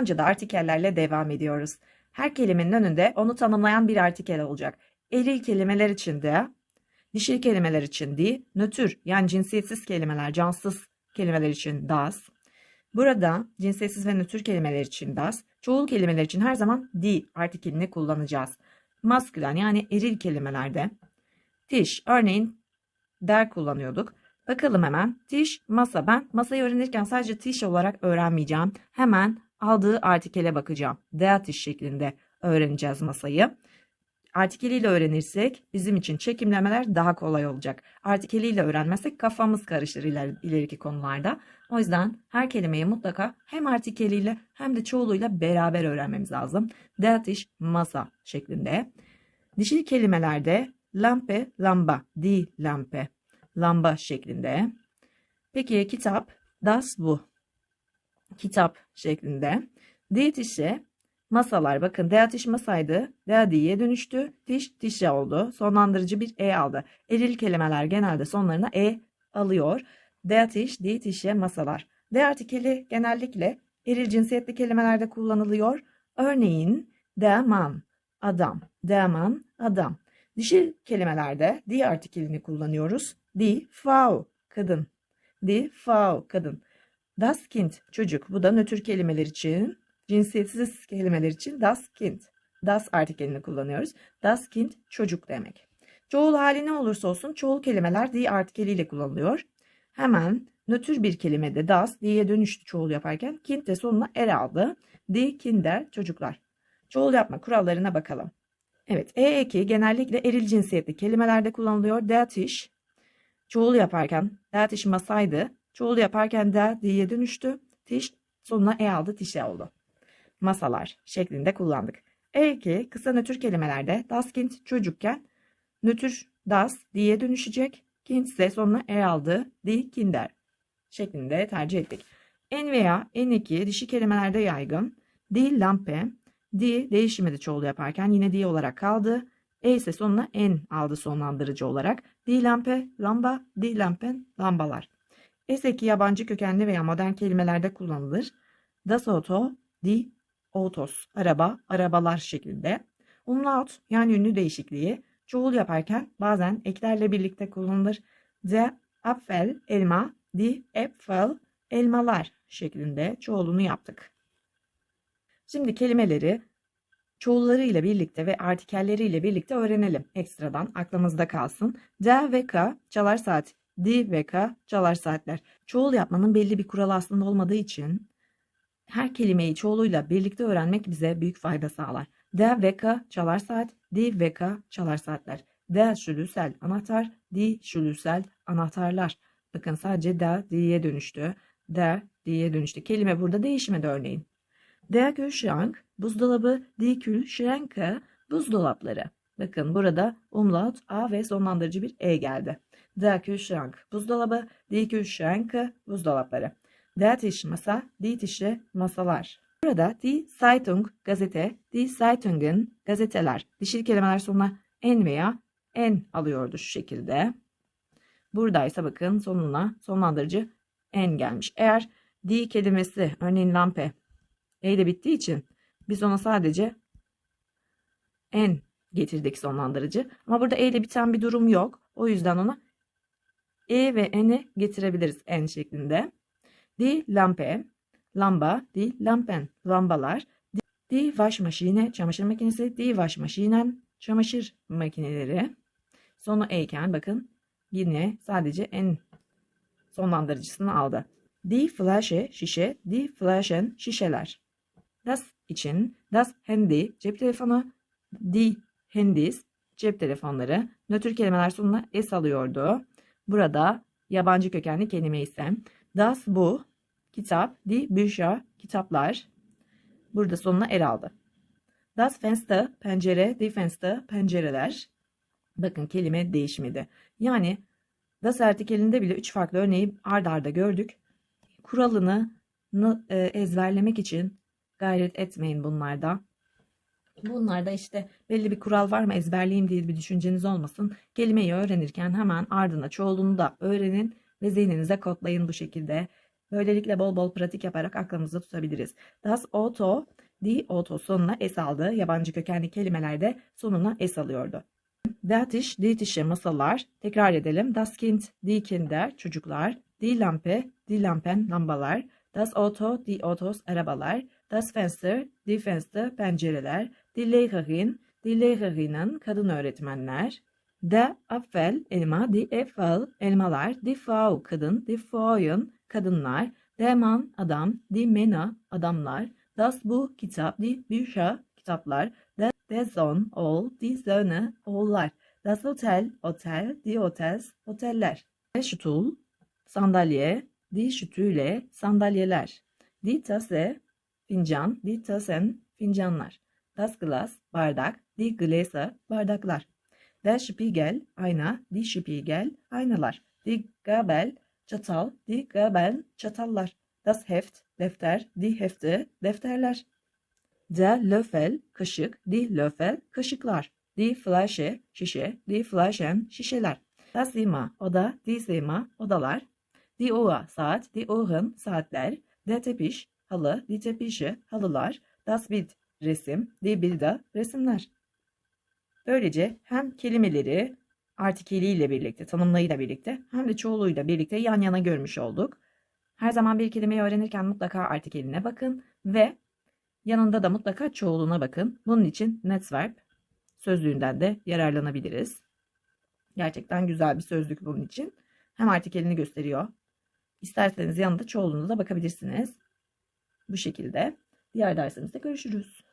De artikellerle devam ediyoruz. Her kelimenin önünde onu tanımlayan bir artikel olacak. Eril kelimeler için de, dişil kelimeler için di, nötr yani cinsiyetsiz kelimeler, cansız kelimeler için das. Burada cinsiyetsiz ve nötr kelimeler için das, çoğul kelimeler için her zaman di artikelini kullanacağız. Maskülen yani eril kelimelerde tiş, örneğin der kullanıyorduk. Bakalım hemen. Tiş, masa. Ben masayı öğrenirken sadece tiş olarak öğrenmeyeceğim. Hemen aldığı artikele bakacağım. Der tiş şeklinde öğreneceğiz masayı. Artikeliyle öğrenirsek bizim için çekimlemeler daha kolay olacak. Artikeliyle öğrenmezsek kafamız karışır iler, ileriki konularda. O yüzden her kelimeyi mutlaka hem artikeliyle hem de çoğuluyla beraber öğrenmemiz lazım. Der tiş, masa şeklinde. Dişil kelimelerde lampe, lamba, die lampe, lamba şeklinde. Peki kitap, das bu. Kitap şeklinde. Die Tische, masalar. Bakın der Tisch masaydı. Der die'ye dönüştü. Tisch, Tische oldu. Sonlandırıcı bir e aldı. Eril kelimeler genelde sonlarına e alıyor. Die Tische, masalar. Der artikeli genellikle eril cinsiyetli kelimelerde kullanılıyor. Örneğin der Mann, adam. Der Mann, adam. Dişil kelimelerde die artikelini kullanıyoruz. Die Frau, kadın. Die Frau, kadın. Das Kind, çocuk. Bu da nötr kelimeler için. Cinsiyetsiz kelimeler için das Kind. Das artikelini kullanıyoruz. Das Kind, çocuk demek. Çoğul hali ne olursa olsun çoğul kelimeler die artikeliyle kullanılıyor. Hemen nötr bir kelimede das die'ye dönüştü çoğul yaparken. Kind de sonuna er aldı. Die Kinder, çocuklar. Çoğul yapma kurallarına bakalım. Evet, e eki genellikle eril cinsiyetli kelimelerde kullanılıyor. Der Tisch, çoğul yaparken der Tisch masaydı. Çoğul yaparken der diye dönüştü. Tisch sonuna e aldı, tişe oldu. Masalar şeklinde kullandık. E eki kısa nötr kelimelerde das Kind çocukken nötr das diye dönüşecek. Kind ise sonuna e aldı, die Kinder şeklinde tercih ettik. En veya en eki dişi kelimelerde yaygın. Die Lampe, di değişimi de çoğul yaparken yine di olarak kaldı. E ise sonuna en aldı sonlandırıcı olarak. Di lampe, lamba, di lampen, lambalar. Eseki yabancı kökenli veya modern kelimelerde kullanılır. Das Auto, di autos, araba, arabalar şeklinde. Umlaut yani ünlü değişikliği çoğul yaparken bazen eklerle birlikte kullanılır. Der Apfel, elma, di Äpfel, elmalar şeklinde çoğulunu yaptık. Şimdi kelimeleri çoğullarıyla birlikte ve artikelleriyle birlikte öğrenelim. Ekstradan aklımızda kalsın. Der ve K çalar saat. Di ve K çalar saatler. Çoğul yapmanın belli bir kuralı aslında olmadığı için her kelimeyi çoğuluyla birlikte öğrenmek bize büyük fayda sağlar. Der ve K çalar saat. Di ve K çalar saatler. Der şülüsel anahtar. Di şülüsel anahtarlar. Bakın sadece der diye dönüştü. Der diye dönüştü. Kelime burada değişmedi örneğin. Der Kühlschrank, buzdolabı, die Kühlschränke, buzdolapları. Bakın burada umlaut A ve sonlandırıcı bir E geldi. Der Kühlschrank, buzdolabı, die Kühlschränke, buzdolapları. Der Tisch, masa, die Tische, masalar. Burada die Zeitung, gazete, die Zeitungen, gazeteler. Dişil kelimeler sonuna en veya en alıyordu şu şekilde. Buradaysa bakın sonuna sonlandırıcı en gelmiş. Eğer die kelimesi örneğin lampe e ile bittiği için biz ona sadece en getirdik sonlandırıcı. Ama burada e ile biten bir durum yok. O yüzden ona e ve n'i getirebiliriz en şeklinde. Die Lampe, lamba, die Lampen, lambalar. Die Waschmaschine, çamaşır makinesi. Die Waschmaschinen, çamaşır makineleri. Sonu e iken bakın yine sadece en sonlandırıcısını aldı. Die Flasche, şişe. Die Flaschen, şişeler. Das için das Handy cep telefonu, die Handys cep telefonları nötr kelimeler sonuna s alıyordu. Burada yabancı kökenli kelime ise das bu kitap, die Bücher kitaplar. Burada sonuna er aldı. Das Fenster pencere, die Fenster pencereler. Bakın kelime değişmedi. Yani das artikelinde bile üç farklı örneği ard arda gördük. Kuralını e, ezberlemek için gayret etmeyin bunlarda. Bunlarda işte belli bir kural var mı ezberleyeyim diye bir düşünceniz olmasın. Kelimeyi öğrenirken hemen ardına çoğulunu da öğrenin ve zihninize kodlayın bu şekilde. Böylelikle bol bol pratik yaparak aklımızda tutabiliriz. Das Auto, die Auto sonuna es aldı. Yabancı kökenli kelimelerde sonuna es alıyordu. Der Tisch, die Tische masalar. Tekrar edelim. Das Kind, die Kinder çocuklar. Die Lampe, die Lampen lambalar. Das Auto, die Autos arabalar. Das Fenster, die Fenster pencereler. Die Lehrerinnen kadın öğretmenler. Der Apfel elma, die Äpfel elmalar. Die Frau kadın, die Frauen kadınlar. Der Mann adam, die Männer adamlar. Das Buch kitap, die Bücher kitaplar. Der, der Sohn oğul, die Söhne oğullar. Das Hotel otel, die Hotels oteller. Der Stuhl sandalye, die Stühle sandalyeler. Die Tasse fincan, die Tassen fincanlar. Das Glas bardak, die Gläser bardaklar. Der Spiegel ayna, die Spiegel aynalar. Die Gabel çatal, die Gabel çatallar. Das Heft defter, die Hefte defterler. Der Löffel kaşık, die Löffel kaşıklar. Die Flasche şişe, die Flaschen şişeler. Das Zimmer oda, die Zimmer odalar. Die Uhr saat, die Uhren saatler. Der Teppich halı, die Teppiche halılar. Das Bild resim, die Bilder resimler. Böylece hem kelimeleri artikeliyle birlikte, tanımlayıyla birlikte hem de çoğuluyla birlikte yan yana görmüş olduk. Her zaman bir kelimeyi öğrenirken mutlaka artikeline bakın ve yanında da mutlaka çoğuluna bakın. Bunun için Netzverb sözlüğünden de yararlanabiliriz. Gerçekten güzel bir sözlük bunun için. Hem artikelini gösteriyor. İsterseniz yanında çoğuluna da bakabilirsiniz. Bu şekilde. Diğer dersimizde görüşürüz.